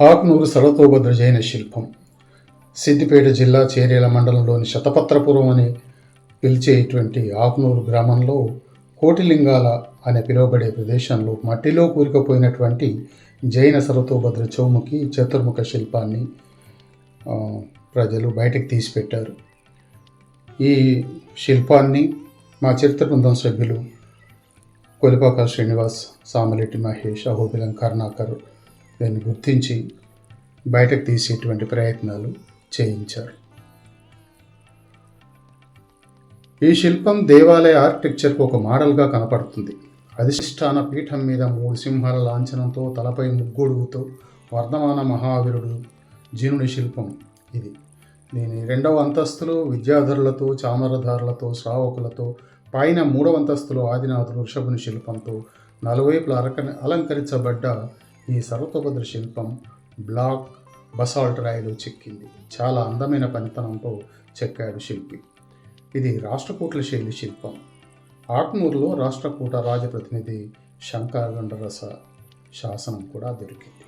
ఆకునూరు సరతోభద్ర జైన శిల్పం. సిద్దిపేట జిల్లా చేరేల మండలంలోని శతపత్రపురం అని పిలిచేటువంటి ఆకునూరు గ్రామంలో కోటిలింగాల అనే పిలువబడే ప్రదేశంలో మట్టిలో కూరుకుపోయినటువంటి జైన సరతోభద్ర చౌముఖి చతుర్ముఖ శిల్పాన్ని ప్రజలు బయటకు తీసిపెట్టారు. ఈ శిల్పాన్ని మా చరిత్ర బృందం సభ్యులు కొలిపాక శ్రీనివాస్ సామలెట్టి మహేష్ అహోబిలం కరుణాకర్ దాన్ని గుర్తించి బయటకు తీసేటువంటి ప్రయత్నాలు చేయించారు. ఈ శిల్పం దేవాలయ ఆర్కిటెక్చర్కు ఒక మోడల్గా కనపడుతుంది. అధిష్టాన పీఠం మీద మూడు సింహాల లాంఛనంతో తలపై ముగ్గుడుగుతో వర్ధమాన మహావీరుడు జీనుడి శిల్పం ఇది. దీని రెండవ అంతస్తులో విద్యాధరులతో చామరధారులతో శ్రావకులతో పైన మూడవ అంతస్తులో ఆదినాథుడు వృషభుని శిల్పంతో నలువైపులా అలంకరించబడ్డ ఈ సర్వతోభద్ర శిల్పం బ్లాక్ బసాల్ట్ రాయిలో చెక్కింది. చాలా అందమైన పనితనంతో చెక్కాడు శిల్పి. ఇది రాష్ట్రకూట్ల శైలి శిల్పం. ఆక్నూరులో రాష్ట్రకూట రాజప్రతినిధి శంకరగండరస శాసనం కూడా దొరికింది.